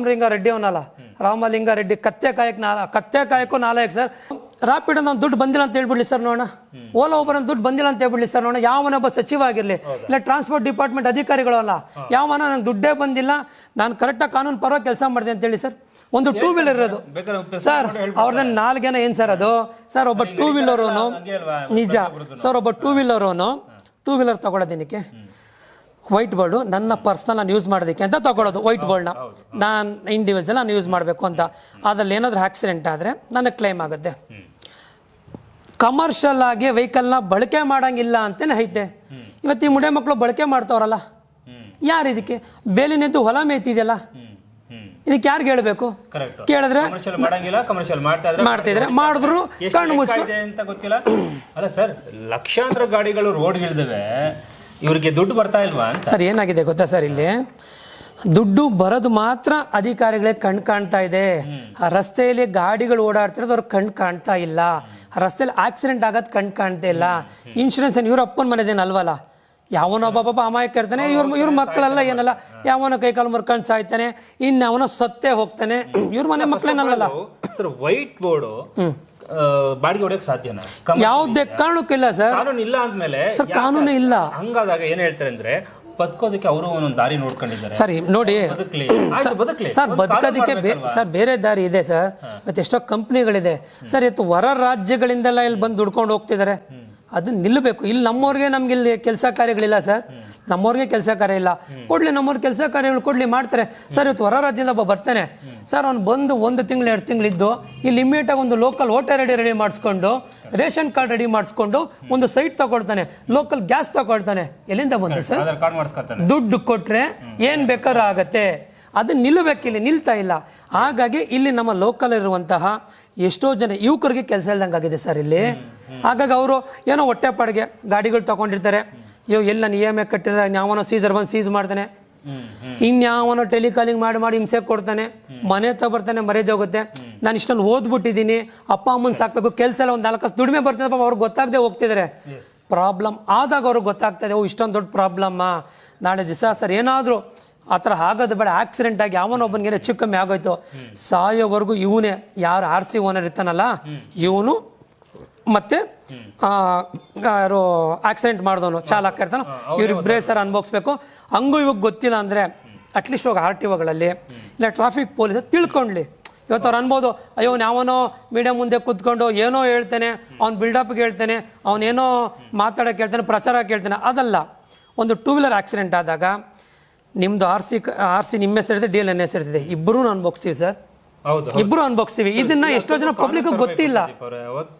ರಾಮಲಿಂಗಾರೆಡ್ಡಿ ಅವನಲ್ಲ ರಾಮಲಿಂಗಾರೆಡ್ಡಿ ಕತ್ತೆ ಕಾಯಕ್ ನಾಲ ಕತ್ತೆ ಕಾಯಕ್ಕೂ ನಾಲಾಯಕ್ sir. Rapid ಒಂದು ದುಡ್ಡು ಬಂದಿಲ್ಲ ಅಂತ ಹೇಳ್ಬಿಡ್ಲಿ ಸರ್ ನೋಡೋಣ. ಓಲಾ ಒಬ್ಬರ ದುಡ್ಡು ಬಂದಿಲ್ಲ ಅಂತ ಹೇಳ್ಬಿಡ್ಲಿ ಸರ್ ನೋಡೋಣ. ಯಾವನೊಬ್ಬ ಸಚಿವ ಆಗಿರಲಿ ಇಲ್ಲ ಟ್ರಾನ್ಸ್ಪೋರ್ಟ್ ಡಿಪಾರ್ಟ್ಮೆಂಟ್ ಅಧಿಕಾರಿಗಳು ಅಲ್ಲ ಯಾವನ ನಂಗೆ ದುಡ್ಡೇ ಬಂದಿಲ್ಲ ನಾನು ಕರೆಕ್ಟಾಗಿ ಕಾನೂನು ಪರವಾಗಿ ಕೆಲಸ ಮಾಡಿದೆ ಅಂತ ಹೇಳಿ ಸರ್. ಒಂದು ಟೂ ವೀಲರ್ ಇರೋದು. ಸರ್ ಅವ್ರದ್ದು ನಾಲ್ಗೇನ ಏನ್ ಸರ್ ಅದು? ಸರ್ ಒಬ್ಬ ಟೂ ವೀಲರ್ ನಿಜ. ಸರ್ ಒಬ್ಬ ಟೂ ವೀಲರ್ ಟೂ ವೀಲರ್ ತಗೊಳ್ಳೋದೇನಕ್ಕೆ ವೈಟ್ ಬೋರ್ಡು ನನ್ನ ಪರ್ಸ್ನಲ್ ನಾನು ಯೂಸ್ ಮಾಡೋದಕ್ಕೆ ಅಂತ ತಗೊಳ್ಳೋದು ವೈಟ್ ಬೋರ್ಡ್ನ ನಾನು ಇಂಡಿವಿಜುವಲ್ ನಾನು ಯೂಸ್ ಮಾಡಬೇಕು ಅಂತ. ಅದ್ರಲ್ಲಿ ಏನಾದರೂ ಆಕ್ಸಿಡೆಂಟ್ ಆದರೆ ನನಗೆ ಕ್ಲೈಮ್ ಆಗುತ್ತೆ. ಕಮರ್ಷಿಯಲ್ ಆಗಿ ವೆಹಿಕಲ್ನ ಬಳಕೆ ಮಾಡಂಗಿಲ್ಲ ಅಂತಲೇ ಐತೆ ಇವತ್ತು ಈ ಮುಡೆ ಮಕ್ಕಳು ಬಳಕೆ ಮಾಡ್ತಾವ್ರಲ್ಲ. ಯಾರು ಇದಕ್ಕೆ? ಬೇಲಿನಿದ್ದು ಹೊಲ ಮೇಯ್ತಿದೆಯಲ್ಲ. ಇದಕ್ಕೆ ಯಾರಿಗೆ ಹೇಳಬೇಕು? ಕೇಳಿದ್ರೆ ಮಾಡ್ತಿದ್ರೆ ಮಾಡಿದ್ರು ಕಣ್ಣು ಮುಚ್ಚಿ ಅಂತ ಗೊತ್ತಿಲ್ಲ. ಅಲ್ಲ ಸರ್ ಲಕ್ಷಾಂತರ ಗಾಡಿಗಳು ರೋಡ್ಗಿಳಿದವೆ ಇವ್ರಿಗೆ ದುಡ್ಡು ಬರ್ತಾ ಇಲ್ವಾ ಸರ್ ಏನಾಗಿದೆ ಗೊತ್ತಾ ಸರ್ ಇಲ್ಲಿ? ದುಡ್ಡು ಬರೋದು ಮಾತ್ರ ಅಧಿಕಾರಿಗಳೇ ಕಣ್ ಕಾಣ್ತಾ ಇದೆ. ಆ ರಸ್ತೆಯಲ್ಲಿ ಗಾಡಿಗಳು ಓಡಾಡ್ತಿರೋದು ಅವ್ರಿಗೆ ಕಣ್ ಕಾಣ್ತಾ ಇಲ್ಲ. ರಸ್ತೆಯಲ್ಲಿ ಆಕ್ಸಿಡೆಂಟ್ ಆಗೋದು ಕಣ್ ಕಾಣ್ತಾ ಇಲ್ಲ. ಇನ್ಶೂರೆನ್ಸ್ ಏನು ಇವ್ರ ಅಪ್ಪನ ಮನೆದೇನು ಅಲ್ವಲ್ಲ? ಯಾವನೊಬ್ಬ ಪಾಪ ಅಮಾಯಕ ಇರ್ತಾನೆ ಇವ್ರ ಇವ್ರ ಮಕ್ಕಳೆಲ್ಲ ಏನಲ್ಲ ಯಾವನ ಕೈಕಾಲು ಮುರ್ಕೊಂಡು ಸಾಯ್ತಾನೆ ಇನ್ನು ಅವನೋ ಸತ್ತೇ ಹೋಗ್ತಾನೆ. ಇವ್ರ ಮನೆ ಮಕ್ಕಳೇನಲ್ವಲ್ಲ ಸರ್ ವೈಟ್ ಬೋರ್ಡ್ ಬಾಡಿಗೆ ಹೊಡೆಯಕ್ ಸಾಧ್ಯನಾ? ಯಾವ್ದೇ ಕಾರಣಕ್ಕಿಲ್ಲ ಸರ್. ಕಾನೂನು ಇಲ್ಲ ಅಂದ್ಮೇಲೆ ಸರ್ ಕಾನೂನು ಇಲ್ಲ. ಹಂಗಾದಾಗ ಏನ್ ಹೇಳ್ತಾರೆ ಅಂದ್ರೆ ಬದುಕೋದಕ್ಕೆ ಅವರು ಒಂದೊಂದು ದಾರಿ ನೋಡ್ಕೊಂಡಿದ್ದಾರೆ. ಸರ್ ನೋಡಿ ಸರ್ ಬದುಕೋದಕ್ಕೆ? ಸರ್ ಬೇರೆ ದಾರಿ ಇದೆ ಸರ್. ಮತ್ತೆ ಎಷ್ಟೋ ಕಂಪ್ನಿಗಳಿದೆ. ಸರ್ ಇವತ್ತು ಹೊರ ರಾಜ್ಯಗಳಿಂದೆಲ್ಲ ಇಲ್ಲಿ ಬಂದು ದುಡ್ಕೊಂಡು ಹೋಗ್ತಿದ್ದಾರೆ. ಅದು ನಿಲ್ಲಬೇಕು. ಇಲ್ಲಿ ನಮ್ಮವ್ರಿಗೆ ನಮ್ಗೆ ಇಲ್ಲಿ ಕೆಲಸ ಕಾರ್ಯಗಳಿಲ್ಲ ಸರ್. ನಮ್ಮವ್ರಿಗೆ ಕೆಲಸ ಕಾರ್ಯ ಇಲ್ಲ. ಕೊಡ್ಲಿ ನಮ್ಮವ್ರ ಕೆಲಸ ಕಾರ್ಯಗಳು ಕೊಡ್ಲಿ ಮಾಡ್ತಾರೆ. ಸರ್ ಇವತ್ತು ಹೊರ ರಾಜ್ಯದಿಂದ ಒಬ್ಬ ಬರ್ತಾನೆ. ಸರ್ ಅವ್ನು ಬಂದು ಒಂದು ತಿಂಗಳು ಎರಡು ತಿಂಗಳಿದ್ದು ಇಲ್ಲಿ ಇಮ್ಮಿಡಿಯೇಟಾಗಿ ಒಂದು ಲೋಕಲ್ ವೋಟರ್ ರೆಡಿ ರೆಡಿ ಮಾಡಿಸ್ಕೊಂಡು ರೇಷನ್ ಕಾರ್ಡ್ ರೆಡಿ ಮಾಡಿಸ್ಕೊಂಡು ಒಂದು ಸೈಟ್ ತಗೊಳ್ತಾನೆ. ಲೋಕಲ್ ಗ್ಯಾಸ್ ತಗೊಳ್ತಾನೆ. ಎಲ್ಲಿಂದ ಬಂತು ಸರ್? ದುಡ್ಡು ಕೊಟ್ಟರೆ ಏನು ಬೇಕಾದ್ರೂ ಆಗತ್ತೆ. ಅದು ನಿಲ್ಲಬೇಕಿಲ್ಲಿ ನಿಲ್ತಾ ಇಲ್ಲ. ಹಾಗಾಗಿ ಇಲ್ಲಿ ನಮ್ಮ ಲೋಕಲ್ ಇರುವಂತಹ ಎಷ್ಟೋ ಜನ ಯುವಕರಿಗೆ ಕೆಲಸ ಇಲ್ದಂಗಾಗಿದೆ ಸರ್ ಇಲ್ಲಿ. ಹಾಗಾಗಿ ಅವರು ಏನೋ ಹೊಟ್ಟೆ ಪಾಡಿಗೆ ಗಾಡಿಗಳು ತಗೊಂಡಿರ್ತಾರೆ. ಇವ್ ಎಲ್ಲ ಇ ಎಂ ಐ ಕಟ್ಟಿದ್ರೆ ಯಾವನೋ ಸೀಸರ್ ಬಂದು ಸೀಸ್ ಮಾಡ್ತಾನೆ. ಇನ್ಯಾವನೋ ಟೆಲಿಕಾಲಿಂಗ್ ಮಾಡಿ ಮಾಡಿ ಹಿಂಸೆ ಕೊಡ್ತಾನೆ. ಮನೆ ಬರ್ತಾನೆ ಮರ್ಯಾದೆ ಹೋಗುತ್ತೆ. ನಾನು ಇಷ್ಟೊಂದು ಓದ್ಬಿಟ್ಟಿದ್ದೀನಿ. ಅಪ್ಪ ಅಮ್ಮನ ಸಾಕ್ಬೇಕು. ಕೆಲಸ ಎಲ್ಲ ಒಂದು ನಾಲ್ಕು ದುಡಿಮೆ ಬರ್ತದೆ. ಪಾಪ ಅವ್ರಿಗೆ ಗೊತ್ತಾಗದೆ ಹೋಗ್ತಿದ್ದಾರೆ. ಪ್ರಾಬ್ಲಮ್ ಆದಾಗ ಅವ್ರಿಗೆ ಗೊತ್ತಾಗ್ತದೆ ಓ ಇಷ್ಟೊಂದು ದೊಡ್ಡ ಪ್ರಾಬ್ಲಮ್ಮ. ನಾಳೆ ದಿವಸ ಸರ್ ಏನಾದರೂ ಆ ಥರ ಆಗೋದು ಬೇಡ. ಆಕ್ಸಿಡೆಂಟ್ ಆಗಿ ಯಾವನೊಬ್ಬನಿಗೆ ಹೆಚ್ಚು ಕಮ್ಮಿ ಆಗೋಯ್ತು. ಸಾಯೋವರೆಗೂ ಇವನೇ ಯಾರು ಆರ್ ಸಿ ಓನರ್ ಇರ್ತಾನಲ್ಲ ಇವನು ಮತ್ತೆ ಯಾರು ಆಕ್ಸಿಡೆಂಟ್ ಮಾಡಿದವನು ಚಾಲಕ ಇರ್ತಾನ ಇವ್ರಿಬ್ಬರೇ ಸರ್ ಅನ್ಭವಿಸ್ಬೇಕು. ಹಂಗೂ ಇವಾಗ ಗೊತ್ತಿಲ್ಲ ಅಂದರೆ ಅಟ್ಲೀಸ್ಟ್ ಹೋಗಿ ಆರ್ ಟಿ ಒಗಳಲ್ಲಿ ಇಲ್ಲ ಟ್ರಾಫಿಕ್ ಪೊಲೀಸ್ ತಿಳ್ಕೊಂಡ್ಲಿ. ಇವತ್ತು ಅವ್ರು ಅನ್ಬೋದು ಅಯ್ಯೋ ಯಾವನೋ ಮೀಡಿಯಾ ಮುಂದೆ ಕೂತ್ಕೊಂಡು ಏನೋ ಹೇಳ್ತಾನೆ ಅವ್ನು ಬಿಲ್ಡಪ್ಗೆ ಹೇಳ್ತಾನೆ ಅವನೇನೋ ಮಾತಾಡೋಕೆ ಹೇಳ್ತಾನೆ ಪ್ರಚಾರಕ್ಕೆ ಹೇಳ್ತಾನೆ. ಅದಲ್ಲ ಒಂದು ಟೂ ವೀಲರ್ ಆಕ್ಸಿಡೆಂಟ್ ಆದಾಗ ನಿಮ್ಮದು ಆರ್ ಸಿ ಆರ್ ಸಿ ನಿಮ್ಮ ಹೆಸರಿದೆ ಡಿ ಎಲ್ ಎನ್ ಹೆಸರಿದೆ. ಇಬ್ಬರೂ ಅನ್ಭವಿಸ್ತೀವಿ ಸರ್ ಹೌದು ಇಬ್ಬರು ಅನ್ಭವಿಸ್ತೀವಿ ಇದನ್ನ ಎಷ್ಟೋ ಜನ ಪಬ್ಲಿಕ್ ಗೊತ್ತಿಲ್ಲ.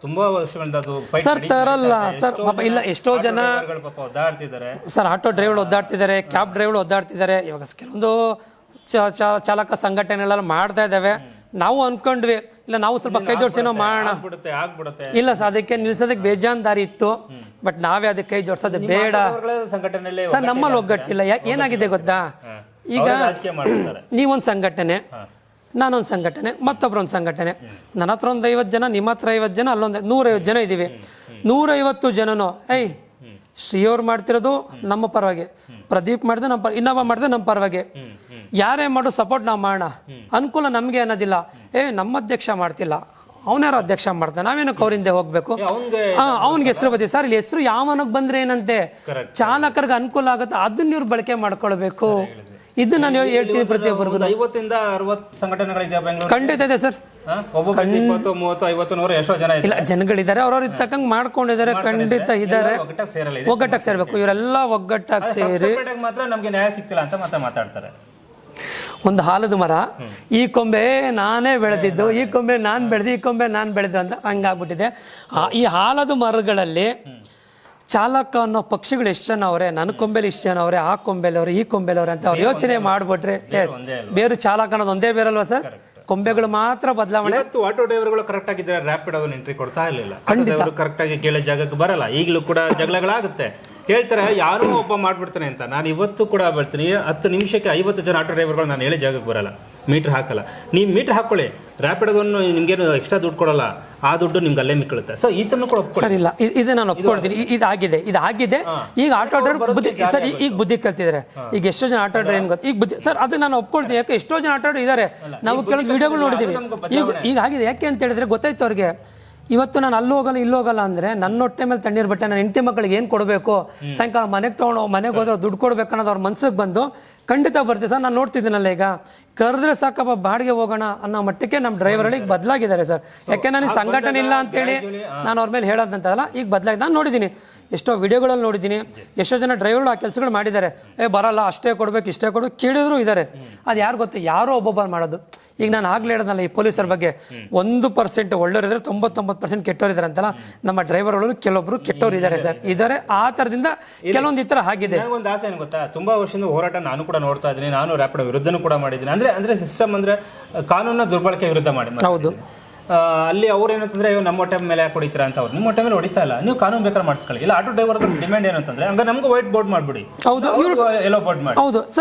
ತುಂಬಾ ವರ್ಷಗಳಿಂದ ಅದು fight ಸರ್ ನಡೀತಾ ತರಲ್ಲ ಇದೆ. ಸರ್ ಪಾಪ ಇಲ್ಲ ಎಷ್ಟೋ ಜನ ಡ್ರೈವರ್ಗಳು ಪಾಪ ಒದ್ದಾಡ್ತಿದ್ದಾರೆ. ಸರ್ ಆಟೋ ಡ್ರೈವರ್ ಒದ್ದಾಡ್ತಿದ್ದಾರೆ ಕ್ಯಾಬ್ ಡ್ರೈವರ್ ಒದ್ದಾಡ್ತಿದ್ದಾರೆ. ಇವಾಗ ಕೆಲವೊಂದು ಚ- ಚ- ಚಾಲಕ ಸಂಘಟನೆಗಳೆಲ್ಲ ಮಾಡ್ತಾ ಇದ್ದಾವೆ. ನಾವು ಅನ್ಕೊಂಡ್ವಿ ಇಲ್ಲ ನಾವು ಸ್ವಲ್ಪ ಕೈ ಜೋಡಿಸೇನೋ ಮಾಡೋಣ. ಆಗ್ಬಿಡುತ್ತೆ ಆಗ್ಬಿಡುತ್ತೆ. ಇಲ್ಲ ಸರ್ ಅದಕ್ಕೆ ನಿಲ್ಸೋದಕ್ಕೆ ಬೇಜಾನ್ ದಾರಿ ಇತ್ತು ಬಟ್ ನಾವೇ ಅದಕ್ಕೆ ಕೈ ಜೋಡಿಸೋದು ಬೇಡ. ಸಂಘಟನೆಯಲ್ಲಿ ಸರ್ ನಮ್ಮಲ್ಲಿ ಒಗ್ಗಟ್ಟಿಲ್ಲ. ಯಾಕೆ ಏನಾಗಿದೆ ಗೊತ್ತಾ? ಈಗ ನೀವೊಂದ್ ಸಂಘಟನೆ ನಾನೊಂದು ಸಂಘಟನೆ ಮತ್ತೊಬ್ಬರೊಂದು ಸಂಘಟನೆ. ನನ್ನ ಹತ್ರ ಒಂದು ಐವತ್ತು ಜನ ನಿಮ್ಮ ಹತ್ರ ಐವತ್ತು ಜನ ಅಲ್ಲೊಂದು ನೂರೈವತ್ತು ಜನ ಇದ್ದೀವಿ. ನೂರೈವತ್ತು ಜನನು ಏಯ್ ಶ್ರೀಯವ್ರು ಮಾಡ್ತಿರೋದು ನಮ್ಮ ಪರವಾಗಿ. ಪ್ರದೀಪ್ ಮಾಡಿದ್ರೆ ನಮ್ಮ ಇನ್ನೊಬ್ಬ ಮಾಡಿದ್ರೆ ನಮ್ಮ ಪರವಾಗಿ. ಯಾರೇ ಮಾಡು ಸಪೋರ್ಟ್ ನಾವು ಮಾಡೋಣ. ಅನುಕೂಲ ನಮಗೆ ಅನ್ನೋದಿಲ್ಲ. ಏ ನಮ್ಮ ಅಧ್ಯಕ್ಷ ಮಾಡ್ತಿಲ್ಲ. ಅವನ್ಯಾರು ಅಧ್ಯಕ್ಷ ಮಾಡ್ತಾನೆ. ನಾವೇನಕ್ಕೆ ಅವರಿಂದ ಹೋಗ್ಬೇಕು? ಅವ್ನ್ಗೆ ಹಾ ಅವನಿಗೆ ಹೆಸರು ಬದಿ. ಸರ್ ಇಲ್ಲಿ ಹೆಸರು ಯಾವನಕ್ಕೆ ಬಂದ್ರೆ ಏನಂತೆ. ಚಾಲಕರಿಗೆ ಅನುಕೂಲ ಆಗುತ್ತೆ. ಅದನ್ನ ಇವ್ರು ಬಳಕೆ ಮಾಡ್ಕೊಳ್ಬೇಕು. ಇದು ನಾನು ಹೇಳ್ತೀನಿ ಪ್ರತಿಯೊಬ್ಬರಿಗೂ. ಐವತ್ತಿಂದ ಅರವತ್ತು ಸಂಘಟನೆಗಳಿದೆ ಬೆಂಗಳೂರು ಖಂಡಿತ ಇದೆ ಸರ್. ಒಬ್ಬೊಬ್ಬರಿಗೆ ಇಪ್ಪತ್ತು ಮೂವತ್ತು ಐವತ್ತು ನೂರು ಎಷ್ಟೋ ಜನ ಇಲ್ಲ ಜನಗಳಿದ್ದಾರೆ. ಅವ್ರವ್ರ ತಕ್ಕಂಗೆ ಮಾಡ್ಕೊಂಡಿದ್ದಾರೆ ಖಂಡಿತ ಇದ್ದಾರೆ. ಒಗ್ಗಟ್ಟಾಗಿ ಸೇರ್ಬೇಕು. ಇವರೆಲ್ಲ ಒಗ್ಗಟ್ಟಾಗಿ ಸೇರಿ ಮಾತ್ರ ನಮ್ಗೆ ನ್ಯಾಯ ಸಿಗ್ತಿಲ್ಲ ಅಂತ ಮತ್ತೆ ಮಾತಾಡ್ತಾರೆ. ಒಂದು ಹಾಲದ ಮರ ಈ ಕೊಂಬೆ ನಾನೇ ಬೆಳೆದಿದ್ದು ಈ ಕೊಂಬೆ ನಾನು ಬೆಳೆದು ಈ ಕೊಂಬೆ ನಾನು ಬೆಳೆದು ಅಂತ ಹಂಗಾಗ್ಬಿಟ್ಟಿದೆ. ಈ ಹಾಲದ ಮರಗಳಲ್ಲಿ ಚಾಲಕ ಅನ್ನೋ ಪಕ್ಷಿಗಳು ಎಷ್ಟು ಜನ ಅವರೇ? ನನ್ನ ಕೊಂಬೆಲಿ ಇಷ್ಟು ಜನ ಅವರೇ? ಆ ಕೊಂಬೆಲಿ ಅವ್ರೆ ಈ ಕೊಂಬೆಲಿ ಅವ್ರೆ ಅಂತ ಅವ್ರು ಯೋಚನೆ ಮಾಡ್ಬಿಟ್ರೆ ಎಸ್ ಬೇರು ಚಾಲಕ ಅನ್ನೋದು ಒಂದೇ ಬೇರಲ್ವ ಸರ್? ಕೊಂಬೆಗಳು ಮಾತ್ರ ಬದಲಾವಣೆ. ಆಟೋ ಡ್ರೈವರ್ಗಳು ಕರೆಕ್ಟ್ ಆಗಿದ್ದಾರೆ ರ್ಯಾಪಿಡ್ ಅದನ್ನ ಎಂಟ್ರಿ ಕೊಡ್ತಾ ಇರಲಿಲ್ಲ. ಕರೆಕ್ಟ್ ಆಗಿ ಕೇಳೋ ಜಾಗಕ್ಕೆ ಬರಲ್ಲ. ಈಗಲೂ ಕೂಡ ಜಗಳಗಳಾಗುತ್ತೆ ಹೇಳ್ತಾರೆ ಯಾರು ಒಬ್ಬ ಮಾಡ್ಬಿಡ್ತಾನೆ ಅಂತ. ನಾನು ಇವತ್ತು ಕೂಡ ಬರ್ತೀನಿ. ಹತ್ತು ನಿಮಿಷಕ್ಕೆ ಐವತ್ತು ಜನ ಆಟೋ ಡ್ರೈವರ್ಗಳು ನಾನು ಹೇಳಿ ಜಾಗಕ್ಕೆ ಬರಲ್ಲ. ಮೀಟ್ರ್ ಹಾಕಲ್ಲ. ನೀವು ಮೀಟ್ರ್ ಹಾಕೊಳ್ಳಿ. ರ್ಯಾಪಿಡೋದನ್ನು ನಿಮಗೇನು ಎಕ್ಸ್ಟ್ರಾ ದುಡ್ಡು ಕೊಡಲ್ಲ. ಆ ದುಡ್ಡು ನಿಮ್ಗೆ ಅಲ್ಲೇ ಮಿಕ್ಕಳುತ್ತೆ. ಸೊ ಈತನ್ನು ಕೂಡ ಸರ್ ಇಲ್ಲ. ಇದು ನಾನು ಒಪ್ಕೊಳ್ತೀನಿ. ಆಗಿದೆ ಇದಾಗಿದೆ. ಆಗಿದೆ ಈಗ ಆಟೋ ಡ್ರೈವರ್ ಬುದ್ಧಿ ಸರ್ ಈಗ ಬುದ್ಧಿ ಕಲ್ತಿದ್ದಾರೆ ಈಗ ಎಷ್ಟೋ ಜನ ಆಟೋ ಡ್ರೈವರ್ ಗೊತ್ತು ಈಗ ಬುದ್ಧಿ ಸರ್ ಅದು ನಾನು ಒಪ್ಕೊಳ್ತೀನಿ. ಯಾಕೆ ಎಷ್ಟೋ ಜನ ಆಟೋ ಡ್ರೈವರ್ ಇದ್ದಾರೆ. ನಾವು ಕೆಲವು ವಿಡಿಯೋಗಳು ನೋಡಿದ್ದೀವಿ. ಈಗ ಈಗ ಆಗಿದೆ. ಯಾಕೆ ಅಂತ ಹೇಳಿದ್ರೆ ಗೊತ್ತಾಯ್ತು ಅವ್ರಿಗೆ. ಇವತ್ತು ನಾನು ಅಲ್ಲಿ ಹೋಗಲ್ಲ ಇಲ್ಲಿ ಹೋಗಲ್ಲ ಅಂದ್ರೆ ನನ್ನ ಹೊಟ್ಟೆ ಮೇಲೆ ತಣ್ಣೀರ್ ಬಟ್ಟೆ ನನ್ನ ಹೆಂಡತಿ ಮಕ್ಕಳಿಗೆ ಏನು ಕೊಡಬೇಕು? ಸಾಯಂಕಾಲ ಮನೆಗೆ ತೊಗೊಂಡು ಮನೆಗೆ ಹೋದ್ರೆ ದುಡ್ಡು ಕೊಡ್ಬೇಕು ಅನ್ನೋದು ಅವ್ರ ಮನ್ಸಿಗೆ ಬಂದು ಖಂಡಿತ ಬರ್ತೀವಿ. ಸರ್ ನಾನು ನೋಡ್ತಿದ್ದೀನಲ್ಲ ಈಗ. ಕರೆದ್ರೆ ಸಾಕಪ್ಪ ಬಾಡಿಗೆ ಹೋಗೋಣ ಅನ್ನೋ ಮಟ್ಟಕ್ಕೆ ನಮ್ಮ ಡ್ರೈವರ್ ಈಗ ಬದಲಾಗಿದ್ದಾರೆ ಸರ್. ಯಾಕೆ ನನಗೆ ಸಂಘಟನೆ ಇಲ್ಲ ಅಂತೇಳಿ ನಾನು ಅವ್ರ ಮೇಲೆ ಹೇಳೋದಂತಲ್ಲ ಈಗ ಬದಲಾಗಿ ನಾನು ನೋಡಿದ್ದೀನಿ. ಎಷ್ಟೋ ವಿಡಿಯೋಗಳಲ್ಲಿ ನೋಡಿದ್ದೀನಿ. ಎಷ್ಟೋ ಜನ ಡ್ರೈವರ್ಗಳು ಆ ಕೆಲಸಗಳು ಮಾಡಿದ್ದಾರೆ. ಏ ಬರಲ್ಲ ಅಷ್ಟೇ ಕೊಡಬೇಕು ಇಷ್ಟೇ ಕೊಡಬೇಕು ಕೇಳಿದ್ರು ಇದ್ದಾರೆ ಅದು ಯಾರು ಗೊತ್ತೆ? ಯಾರೋ ಒಬ್ಬೊಬ್ಬರು ಮಾಡೋದು. ಈಗ ನಾನು ಆಗ್ಲೇ ಹೇಳೋದಲ್ಲ ಈ ಪೊಲೀಸರ ಬಗ್ಗೆ. ಒಂದು ಪರ್ಸೆಂಟ್ ಒಳ್ಳೆಯವರಿದ್ರೆ ತೊಂಬತ್ತೊಂಬತ್ತು ಪರ್ಸೆಂಟ್ ಕೆಟ್ಟವರಿದ್ದಾರೆ ಅಂತಲ್ಲ. ನಮ್ಮ ಡ್ರೈವರ್ಗಳು ಕೆಲವೊಬ್ರು ಕೆಟ್ಟವ್ರು ಇದ್ದಾರೆ ಸರ್ ಇದ್ದಾರೆ ಆ ಥರದಿಂದ ಕೆಲವೊಂದು ಈ ಥರ ಆಗಿದೆ. ಒಂದು ಆಸೆ ಏನು ಗೊತ್ತಾ? ತುಂಬಾ ವರ್ಷದಿಂದ ಹೋರಾಟ ನಾನು ಕೂಡ ನೋಡ್ತಾ ಇದ್ದೀನಿ. ನಾನು ರ್ಯಾಪಿಡ್ ವಿರುದ್ಧನೂ ಕೂಡ ಮಾಡಿದ್ದೀನಿ. ಅಂದ್ರೆ ಅಂದ್ರೆ ಸಿಸ್ಟಮ್ ಅಂದ್ರೆ ಕಾನೂನ ದುರ್ಬಳಕೆ ವಿರುದ್ಧ ಮಾಡಿ. ಹೌದು. ಅಲ್ಲಿ ಅವ್ರು ಏನಂತಂದ್ರೆ ಅಯ್ಯೋ ನಮ್ಮ ಹೊಟ್ಟೆ ಮೇಲೆ ಯಾಕೆ ಹೊಡಿತೀರಾ? ಅಂತ ಅವ್ರು. ನಿಮ್ಮ ಹೊಟ್ಟೆ ಮೇಲೆ ಹೊಡಿತಾ ಇಲ್ಲ. ನೀವು ಕಾನೂನು ಬೇಕಾದ್ರೆ ಮಾಡಿಸ್ಕೊಳ್ಳಿ. ಇಲ್ಲ ಆಟೋ ಡ್ರೈವರ್ ಡಿಮ್ಯಾಂಡ್ ಏನಂತಂದ್ರೆ ಹಂಗ ನಮ್ಗೆ ವೈಟ್ ಬೋರ್ಡ್ ಮಾಡ್ಬಿಡಿ. ಹೌದು ಎಲ್ಲೋ ಬೋರ್ಡ್ ಮಾಡಿ. ಹೌದು.